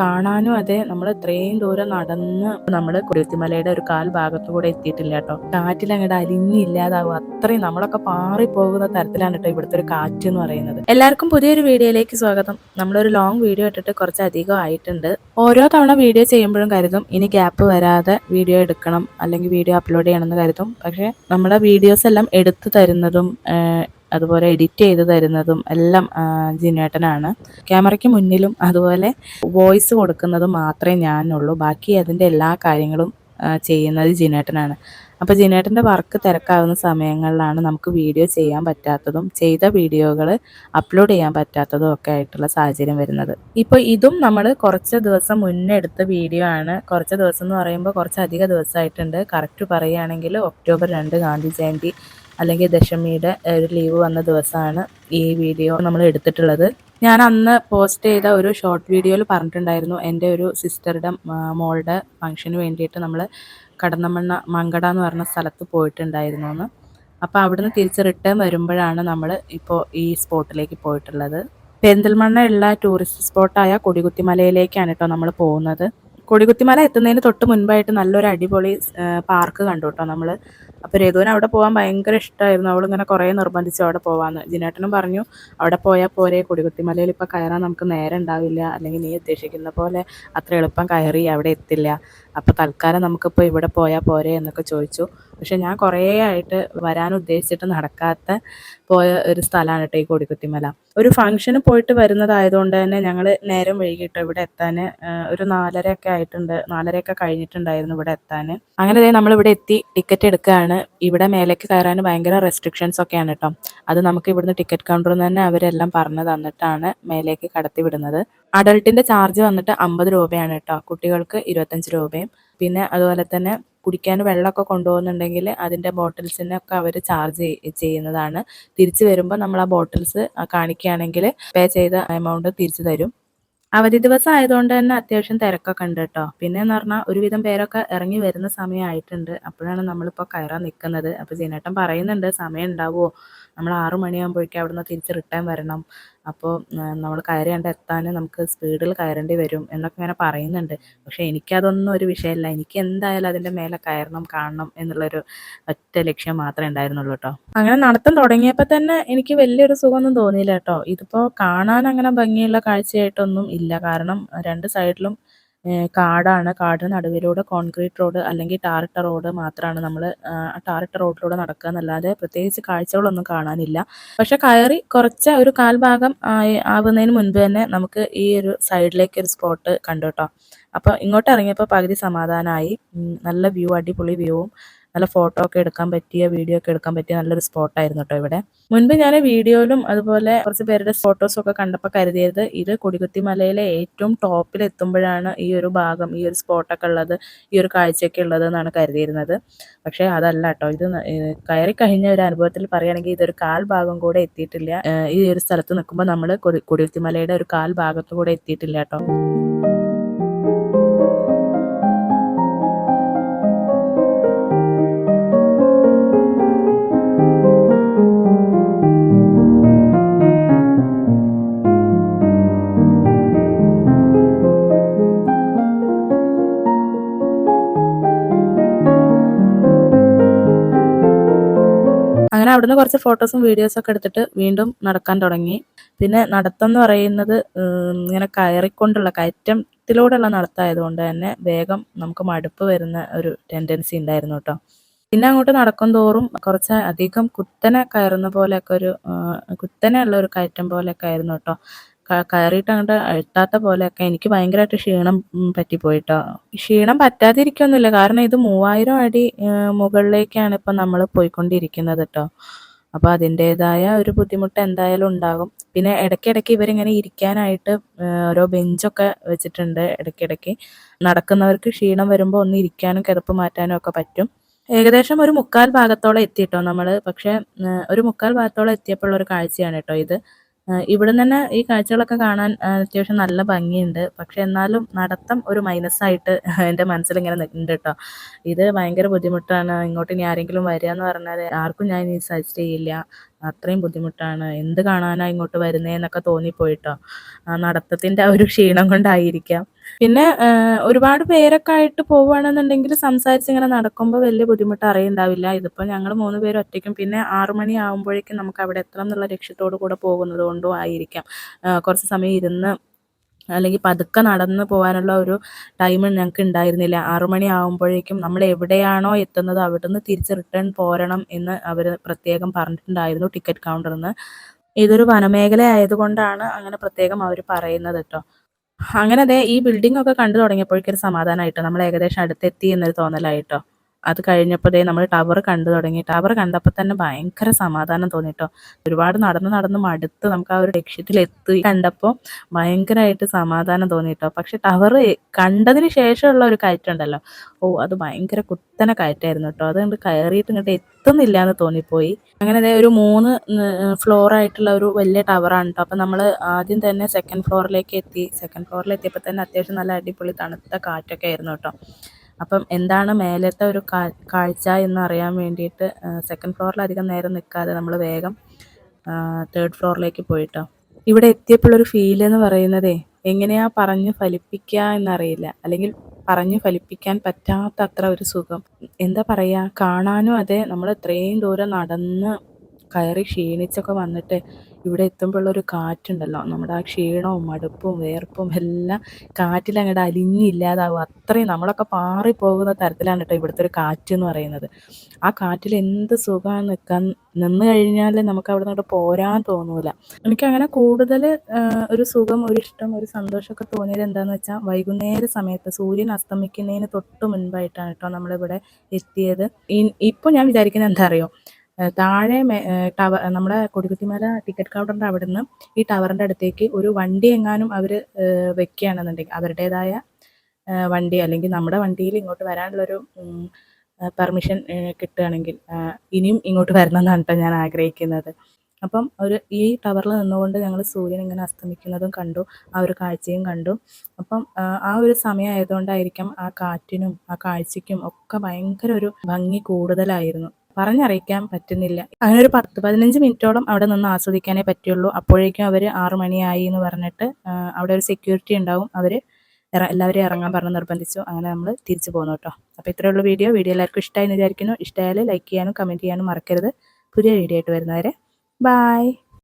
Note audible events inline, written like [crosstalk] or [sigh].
കാണാനും അതെ നമ്മൾ ഇത്രയും ദൂരം നടന്ന് നമ്മൾ കുരുത്തിമലയുടെ ഒരു കാൽ ഭാഗത്തുകൂടെ എത്തിയിട്ടില്ല കേട്ടോ. കാറ്റിൽ അങ്ങോട്ട് അലിഞ്ഞില്ലാതാവും അത്രയും നമ്മളൊക്കെ പാറി പോകുന്ന തരത്തിലാണ് കേട്ടോ ഇവിടുത്തെ ഒരു കാറ്റ് എന്ന് പറയുന്നത്. എല്ലാവർക്കും പുതിയൊരു വീഡിയോയിലേക്ക് സ്വാഗതം. നമ്മളൊരു ലോങ് വീഡിയോ ഇട്ടിട്ട് കുറച്ചധികം ആയിട്ടുണ്ട്. ഓരോ തവണ വീഡിയോ ചെയ്യുമ്പോഴും കരുതും ഇനി ഗ്യാപ്പ് വരാതെ വീഡിയോ എടുക്കണം അല്ലെങ്കിൽ വീഡിയോ അപ്ലോഡ് ചെയ്യണമെന്ന് കരുതും. പക്ഷേ നമ്മുടെ വീഡിയോസ് എല്ലാം എടുത്തു തരുന്നതും അതുപോലെ എഡിറ്റ് ചെയ്ത് തരുന്നതും എല്ലാം ജിനേട്ടനാണ്. ക്യാമറയ്ക്ക് മുന്നിലും അതുപോലെ വോയിസ് കൊടുക്കുന്നതും മാത്രമേ ഞാനുള്ളൂ. ബാക്കി അതിന്റെ എല്ലാ കാര്യങ്ങളും ചെയ്യുന്നത് ജിനേട്ടനാണ്. അപ്പോൾ ജിനേട്ടന്റെ വർക്ക് തിരക്കാവുന്ന സമയങ്ങളിലാണ് നമുക്ക് വീഡിയോ ചെയ്യാൻ പറ്റാത്തതും ചെയ്ത വീഡിയോകൾ അപ്ലോഡ് ചെയ്യാൻ പറ്റാത്തതും ഒക്കെ ആയിട്ടുള്ള സാഹചര്യം വരുന്നത്. ഇപ്പോൾ ഇതും നമ്മൾ കുറച്ച് ദിവസം മുന്നേ എടുത്ത വീഡിയോ ആണ്. കുറച്ച് ദിവസം എന്ന് പറയുമ്പോൾ കുറച്ചധികം ദിവസമായിട്ടുണ്ട്. കറക്റ്റ് പറയുകയാണെങ്കിൽ ഒക്ടോബർ രണ്ട് ഗാന്ധി ജയന്തി. അല്ലെങ്കിൽ ദശമിയുടെ ഒരു ലീവ് വന്ന ദിവസമാണ് ഈ വീഡിയോ നമ്മൾ എടുത്തിട്ടുള്ളത്. ഞാൻ അന്ന് പോസ്റ്റ് ചെയ്ത ഒരു ഷോർട്ട് വീഡിയോയിൽ പറഞ്ഞിട്ടുണ്ടായിരുന്നു എന്റെ ഒരു സിസ്റ്ററുടെ മോളുടെ ഫംഗ്ഷന് വേണ്ടിയിട്ട് നമ്മൾ കടന്നമണ്ണ മങ്കട എന്ന് പറഞ്ഞ സ്ഥലത്ത് പോയിട്ടുണ്ടായിരുന്നു എന്ന് അപ്പോൾ അവിടുന്ന് തിരിച്ച് റിട്ടേൺ വരുമ്പോഴാണ് നമ്മൾ ഇപ്പോൾ ഈ സ്പോട്ടിലേക്ക് പോയിട്ടുള്ളത്. പെന്തൽമണ്ണ ഉള്ള ടൂറിസ്റ്റ് സ്പോട്ടായ കൊടികുത്തിമലയിലേക്കാണ് കേട്ടോ നമ്മൾ പോകുന്നത്. കൊടികുത്തിമല എത്തുന്നതിന് തൊട്ട് മുൻപായിട്ട് നല്ലൊരു അടിപൊളി പാർക്ക് കണ്ടു കേട്ടോ നമ്മൾ അപ്പോൾ രഘുവിന് അവിടെ പോകാൻ ഭയങ്കര ഇഷ്ടമായിരുന്നു അവളിങ്ങനെ കുറേ നിർബന്ധിച്ചു അവിടെ പോകാമെന്ന് ജിനേട്ടനും പറഞ്ഞു അവിടെ പോയാൽ പോരെ കൊടികുത്തിമലയിൽ ഇപ്പോൾ കയറാൻ നമുക്ക് നേരം ഉണ്ടാവില്ല. അല്ലെങ്കിൽ നീ ഉദ്ദേശിക്കുന്ന പോലെ അത്ര എളുപ്പം കയറി അവിടെ എത്തില്ല. അപ്പോൾ തൽക്കാലം നമുക്കിപ്പോൾ ഇവിടെ പോയാൽ പോരെ എന്നൊക്കെ ചോദിച്ചു. പക്ഷേ ഞാൻ കുറേ ആയിട്ട് വരാൻ ഉദ്ദേശിച്ചിട്ട് നടക്കാത്ത പോയ ഒരു സ്ഥലമാണ് കേട്ടോ ഈ കൊടിക്കുത്തിമല. ഒരു ഫംഗ്ഷന് പോയിട്ട് വരുന്നതായതുകൊണ്ട് തന്നെ ഞങ്ങൾ നേരം വൈകിട്ട് ഇവിടെ എത്താൻ ഒരു നാലരയൊക്കെ ആയിട്ടുണ്ട്. നാലരയൊക്കെ കഴിഞ്ഞിട്ടുണ്ടായിരുന്നു ഇവിടെ എത്താൻ അങ്ങനെ നമ്മൾ ഇവിടെ എത്തി ടിക്കറ്റ് എടുക്കുകയാണ് ഇവിടെ മേലേക്ക് കയറാൻ ഭയങ്കര റെസ്ട്രിക്ഷൻസ് ഒക്കെയാണ് കേട്ടോ അത് നമുക്ക് ഇവിടുന്ന് ടിക്കറ്റ് കൗണ്ടറിൽ നിന്ന് തന്നെ അവരെല്ലാം പറഞ്ഞു തന്നിട്ടാണ് മേലേക്ക് കടത്തി വിടുന്നത്. അഡൾട്ടിന്റെ ചാർജ് വന്നിട്ട് അമ്പത് രൂപയാണ് കേട്ടോ കുട്ടികൾക്ക് ഇരുപത്തഞ്ച് രൂപയും. പിന്നെ അതുപോലെ തന്നെ കുടിക്കാൻ വെള്ളമൊക്കെ കൊണ്ടുപോകുന്നുണ്ടെങ്കിൽ അതിന്റെ ബോട്ടിൽസിനൊക്കെ അവർ ചാർജ് ചെയ്യുന്നതാണ്. തിരിച്ചു വരുമ്പോൾ നമ്മൾ ആ ബോട്ടിൽസ് കാണിക്കുകയാണെങ്കിൽ പേ ചെയ്ത എമൗണ്ട് തിരിച്ചു തരും. അവധി ദിവസം ആയതുകൊണ്ട് തന്നെ അത്യാവശ്യം തിരക്കൊക്കെ ഉണ്ട് കേട്ടോ പിന്നെ എന്ന് പറഞ്ഞാൽ ഒരുവിധം പേരൊക്കെ ഇറങ്ങി വരുന്ന സമയമായിട്ടുണ്ട് അപ്പോഴാണ് നമ്മളിപ്പോൾ കയറാൻ നിൽക്കുന്നത്. അപ്പോൾ ജീനേട്ടൻ പറയുന്നുണ്ട് സമയം ഉണ്ടാവുമോ നമ്മൾ ആറു മണിയാകുമ്പോഴേക്കും അവിടുന്ന് തിരിച്ച് റിട്ടേൺ വരണം. അപ്പോൾ നമ്മൾ കയറേണ്ട എത്താൻ നമുക്ക് സ്പീഡിൽ കയറേണ്ടി വരും എന്നൊക്കെ ഇങ്ങനെ പറയുന്നുണ്ട്. പക്ഷേ എനിക്കതൊന്നും ഒരു വിഷയമല്ല എനിക്ക് എന്തായാലും അതിന്റെ മേലെ കയറണം കാണണം എന്നുള്ളൊരു ഒറ്റ ലക്ഷ്യം മാത്രമേ ഉണ്ടായിരുന്നുള്ളൂ കേട്ടോ. അങ്ങനെ നടത്തം തുടങ്ങിയപ്പോൾ തന്നെ എനിക്ക് വലിയൊരു സുഖമൊന്നും തോന്നിയില്ല കേട്ടോ. ഇതിപ്പോൾ കാണാൻ അങ്ങനെ ഭംഗിയുള്ള കാഴ്ചയായിട്ടൊന്നും ഇല്ല. കാരണം രണ്ട് സൈഡിലും കാടാണ്. കാടിന് നടുവിലൂടെ കോൺക്രീറ്റ് റോഡ് അല്ലെങ്കിൽ ടാറിട്ട റോഡ് മാത്രമാണ് നമ്മൾ ടാറിട്ട റോഡിലൂടെ നടക്കുക എന്നല്ലാതെ പ്രത്യേകിച്ച് കാഴ്ചകളൊന്നും കാണാനില്ല. പക്ഷെ കയറി കുറച്ച് ഒരു കാൽഭാഗം ആയി ആവുന്നതിന് മുൻപ് തന്നെ നമുക്ക് ഈ ഒരു സൈഡിലേക്ക് ഒരു സ്പോട്ട് കണ്ടു കേട്ടോ അപ്പോൾ ഇങ്ങോട്ട് ഇറങ്ങിയപ്പോൾ പകുതി സമാധാനമായി നല്ല വ്യൂ അടിപൊളി വ്യൂവും നല്ല ഫോട്ടോ ഒക്കെ എടുക്കാൻ പറ്റിയ വീഡിയോ ഒക്കെ എടുക്കാൻ പറ്റിയ നല്ലൊരു സ്പോട്ടായിരുന്നു കേട്ടോ ഇവിടെ. മുൻപ് ഞാൻ വീഡിയോയിലും അതുപോലെ കുറച്ച് പേരുടെ ഫോട്ടോസും ഒക്കെ കണ്ടപ്പോൾ കരുതിയത് ഇത് കൊടികുത്തി മലയിലെ ഏറ്റവും ടോപ്പിൽ എത്തുമ്പോഴാണ് ഈ ഒരു ഭാഗം ഈ ഒരു സ്പോട്ടൊക്കെ ഉള്ളത് ഈ ഒരു കാഴ്ചയൊക്കെ ഉള്ളത് എന്നാണ് കരുതിയിരുന്നത്. പക്ഷേ അതല്ല കേട്ടോ ഇത് കയറി കഴിഞ്ഞ ഒരു അനുഭവത്തിൽ പറയുകയാണെങ്കിൽ ഇതൊരു കാൽ ഭാഗം കൂടെ എത്തിയിട്ടില്ല. ഈ ഒരു സ്ഥലത്ത് നിൽക്കുമ്പോൾ നമ്മൾ കൊടികുത്തി മലയുടെ ഒരു കാൽ ഭാഗത്തു കൂടെ എത്തിയിട്ടില്ല കേട്ടോ അങ്ങനെ അവിടുന്ന് കുറച്ച് ഫോട്ടോസും വീഡിയോസും ഒക്കെ എടുത്തിട്ട് വീണ്ടും നടക്കാൻ തുടങ്ങി. പിന്നെ നടത്തം എന്ന് പറയുന്നത് ഇങ്ങനെ കയറിക്കൊണ്ടുള്ള കയറ്റത്തിലൂടെയുള്ള നടത്തമായതുകൊണ്ട് തന്നെ വേഗം നമുക്ക് മടുപ്പ് വരുന്ന ഒരു ടെൻഡൻസി ഉണ്ടായിരുന്നു കേട്ടോ പിന്നെ അങ്ങോട്ട് നടക്കും തോറും കുറച്ച് അധികം കുത്തനെ കയറുന്ന പോലെയൊക്കെ ഒരു കുത്തനെ ഉള്ള ഒരു കയറ്റം പോലെയൊക്കെ ആയിരുന്നു കേട്ടോ കയറിയിട്ട് അങ്ങോട്ട് എത്താത്ത പോലെയൊക്കെ എനിക്ക് ഭയങ്കരമായിട്ട് ക്ഷീണം പറ്റി പറ്റിപ്പോയിട്ടോ. ക്ഷീണം പറ്റാതിരിക്കൊന്നുമില്ല. കാരണം ഇത് മൂവായിരം അടി മുകളിലേക്കാണ് ഇപ്പം നമ്മൾ പോയിക്കൊണ്ടിരിക്കുന്നത് കേട്ടോ അപ്പോൾ അതിന്റെതായ ഒരു ബുദ്ധിമുട്ട് എന്തായാലും ഉണ്ടാകും. പിന്നെ ഇടയ്ക്കിടയ്ക്ക് ഇവരിങ്ങനെ ഇരിക്കാനായിട്ട് ഓരോ ബെഞ്ചൊക്കെ വെച്ചിട്ടുണ്ട്. ഇടയ്ക്കിടയ്ക്ക് നടക്കുന്നവർക്ക് ക്ഷീണം വരുമ്പോൾ ഒന്ന് ഇരിക്കാനും കിതപ്പ് മാറ്റാനും ഒക്കെ പറ്റും. ഏകദേശം ഒരു മുക്കാൽ ഭാഗത്തോളം എത്തിയിട്ടോ നമ്മൾ പക്ഷേ ഒരു മുക്കാൽ ഭാഗത്തോളം എത്തിയപ്പോഴുള്ള ഒരു കാഴ്ചയാണ് കേട്ടോ ഇത്. ഇവിടെ തന്നെ ഈ കാഴ്ചകളൊക്കെ കാണാൻ അത്യാവശ്യം നല്ല ഭംഗിയുണ്ട്. പക്ഷെ എന്നാലും നടത്തം ഒരു മൈനസായിട്ട് [laughs] എന്റെ മനസ്സിൽ ഇങ്ങനെ ഉണ്ട് കേട്ടോ. ഇത് ഭയങ്കര ബുദ്ധിമുട്ടാണ്. ഇങ്ങോട്ട് ഇനി ആരെങ്കിലും വരിക എന്ന് പറഞ്ഞാൽ ആർക്കും ഞാൻ ഇനി സജസ്റ്റ് ചെയ്യില്ല. അത്രയും ബുദ്ധിമുട്ടാണ്. എന്ത് കാണാനാ ഇങ്ങോട്ട് വരുന്നതെന്നൊക്കെ തോന്നിപ്പോയിട്ടോ. നടത്തത്തിന്റെ ആ ഒരു ക്ഷീണം കൊണ്ടായിരിക്കാം. പിന്നെ ഒരുപാട് പേരൊക്കെ ആയിട്ട് പോവുകയാണെന്നുണ്ടെങ്കിൽ സംസാരിച്ച് ഇങ്ങനെ നടക്കുമ്പോൾ വലിയ ബുദ്ധിമുട്ട് അറിയുണ്ടാവില്ല. ഇതിപ്പോൾ ഞങ്ങൾ മൂന്ന് പേര് ഒറ്റയ്ക്കും പിന്നെ ആറു മണി ആകുമ്പോഴേക്കും നമുക്ക് അവിടെ എത്തണം എന്നുള്ള ലക്ഷ്യത്തോടു കൂടെ പോകുന്നത് കൊണ്ടും ആയിരിക്കാം. കുറച്ച് സമയം ഇരുന്ന് അല്ലെങ്കിൽ പതുക്കെ നടന്നു പോകാനുള്ള ഒരു ടൈം ഞങ്ങൾക്ക് ഉണ്ടായിരുന്നില്ല. ആറു മണി ആകുമ്പോഴേക്കും നമ്മൾ എവിടെയാണോ എത്തുന്നത് അവിടുന്ന് തിരിച്ച് റിട്ടേൺ പോരണം എന്ന് അവർ പ്രത്യേകം പറഞ്ഞിട്ടുണ്ടായിരുന്നു ടിക്കറ്റ് കൗണ്ടറിൽ നിന്ന് ഇതൊരു വനമേഖല ആയതുകൊണ്ടാണ് അങ്ങനെ പ്രത്യേകം അവർ പറയുന്നത് കേട്ടോ. അങ്ങനെ അതെ ഈ ബിൽഡിംഗ് ഒക്കെ കണ്ടു തുടങ്ങിയപ്പോഴേക്കൊരു സമാധാനമായിട്ടോ നമ്മൾ ഏകദേശം അടുത്തെത്തി എന്നൊരു തോന്നലായിട്ടോ. അത് കഴിഞ്ഞപ്പോൾ ദേ നമ്മൾ ടവർ കണ്ടു തുടങ്ങി. ടവർ കണ്ടപ്പോൾ തന്നെ ഭയങ്കര സമാധാനം തോന്നിട്ടോ. ഒരുപാട് നടന്ന് നടന്ന് മടുത്ത് നമുക്ക് ആ ഒരു ലക്ഷ്യത്തിലെത്തി. കണ്ടപ്പോൾ ഭയങ്കരമായിട്ട് സമാധാനം തോന്നിട്ടോ. പക്ഷെ ടവർ കണ്ടതിന് ശേഷമുള്ള ഒരു കയറ്റുണ്ടല്ലോ ഓ അത് ഭയങ്കര കുത്തനെ കയറ്റായിരുന്നു കേട്ടോ. അത് കണ്ട് കയറിയിട്ട് ഇങ്ങോട്ട് എത്തുന്നില്ല എന്ന് തോന്നിപ്പോയി. അങ്ങനെ അതായത് ഒരു മൂന്ന് ഫ്ലോർ ആയിട്ടുള്ള ഒരു വലിയ ടവറാണ് കേട്ടോ. അപ്പം നമ്മൾ ആദ്യം തന്നെ സെക്കൻഡ് ഫ്ലോറിലേക്ക് എത്തി. സെക്കൻഡ് ഫ്ലോറിൽ എത്തിയപ്പോൾ തന്നെ അത്യാവശ്യം നല്ല അടിപൊളി തണുത്ത കാറ്റൊക്കെ ആയിരുന്നു കേട്ടോ. അപ്പം എന്താണ് മേലത്തെ ഒരു കാഴ്ച എന്ന് അറിയാൻ വേണ്ടിയിട്ട് സെക്കൻഡ് ഫ്ലോറിൽ അധികം നേരം നിൽക്കാതെ നമ്മൾ വേഗം തേർഡ് ഫ്ലോറിലേക്ക് പോയിട്ടോ. ഇവിടെ എത്തിയപ്പോഴൊരു ഫീൽ എന്ന് പറയുന്നതേ എങ്ങനെയാ പറഞ്ഞ് ഫലിപ്പിക്കുക എന്നറിയില്ല. അല്ലെങ്കിൽ പറഞ്ഞു ഫലിപ്പിക്കാൻ പറ്റാത്ത അത്ര ഒരു സുഖം. എന്താ പറയുക കാണാനും അതെ നമ്മൾ ഇത്രയും ദൂരം നടന്ന് കയറി ക്ഷീണിച്ചൊക്കെ വന്നിട്ട് ഇവിടെ എത്തുമ്പോഴുള്ളൊരു കാറ്റുണ്ടല്ലോ. നമ്മുടെ ആ ക്ഷീണവും മടുപ്പും വേർപ്പും എല്ലാം കാറ്റിലങ്ങോട്ട് അലിഞ്ഞില്ലാതാവും അത്രയും നമ്മളൊക്കെ പാറിപ്പോകുന്ന തരത്തിലാണ് കേട്ടോ ഇവിടുത്തെ ഒരു കാറ്റ് എന്ന് പറയുന്നത്. ആ കാറ്റിൽ എന്ത് സുഖമാണ് നിൽക്കാൻ നിന്ന് കഴിഞ്ഞാൽ നമുക്ക് അവിടെ നിന്ന് പോരാൻ തോന്നൂല. എനിക്കങ്ങനെ കൂടുതൽ ഒരു സുഖം ഒരു ഇഷ്ടം ഒരു സന്തോഷമൊക്കെ തോന്നിയത് എന്താണെന്ന് വെച്ചാൽ വൈകുന്നേര സമയത്ത് സൂര്യൻ അസ്തമിക്കുന്നതിന് തൊട്ട് മുൻപായിട്ടാണ് കേട്ടോ നമ്മളിവിടെ എത്തിയത്. ഇപ്പോൾ ഞാൻ വിചാരിക്കുന്നത് എന്താ അറിയോ? താഴെ ടവർ നമ്മുടെ കൊടിക്കുത്തിമല ടിക്കറ്റ് കൗണ്ടറിന്റെ അവിടെ നിന്ന് ഈ ടവറിന്റെ അടുത്തേക്ക് ഒരു വണ്ടി എങ്ങാനും അവർ വെക്കുകയാണെന്നുണ്ടെങ്കിൽ അവരുടേതായ വണ്ടി അല്ലെങ്കിൽ നമ്മുടെ വണ്ടിയിൽ ഇങ്ങോട്ട് വരാനുള്ളൊരു പെർമിഷൻ കിട്ടുകയാണെങ്കിൽ ഇനിയും ഇങ്ങോട്ട് വരണം എന്നാണ് കേട്ടോ ഞാൻ ആഗ്രഹിക്കുന്നത്. അപ്പം ഒരു ഈ ടവറിൽ നിന്നുകൊണ്ട് ഞങ്ങൾ സൂര്യൻ ഇങ്ങനെ അസ്തമിക്കുന്നതും കണ്ടു ആ ഒരു കാഴ്ചയും കണ്ടു. അപ്പം ആ ഒരു സമയമായതുകൊണ്ടായിരിക്കാം ആ കാറ്റിനും ആ കാഴ്ചയ്ക്കും ഒക്കെ ഭയങ്കര ഒരു ഭംഗി കൂടുതലായിരുന്നു. പറഞ്ഞറിയിക്കാൻ പറ്റുന്നില്ല. അങ്ങനെ ഒരു പത്ത് പതിനഞ്ച് മിനിറ്റോളം അവിടെ നിന്ന് ആസ്വദിക്കാനേ പറ്റുള്ളൂ. അപ്പോഴേക്കും അവർ ആറു മണിയായി എന്ന് പറഞ്ഞിട്ട് അവിടെ ഒരു സെക്യൂരിറ്റി ഉണ്ടാവും. അവർ എല്ലാവരെയും ഇറങ്ങാൻ പറഞ്ഞ് നിർബന്ധിച്ചു. അങ്ങനെ നമ്മൾ തിരിച്ചു പോകുന്നു കേട്ടോ. അപ്പോൾ ഇത്രയുള്ള വീഡിയോ. വീഡിയോ എല്ലാവർക്കും ഇഷ്ടമായി എന്ന് വിചാരിക്കുന്നു. ഇഷ്ടമായാൽ ലൈക്ക് ചെയ്യാനും കമന്റ് ചെയ്യാനും മറക്കരുത്. പുതിയ വീഡിയോ ആയിട്ട് വരുന്നവരെ ബായ്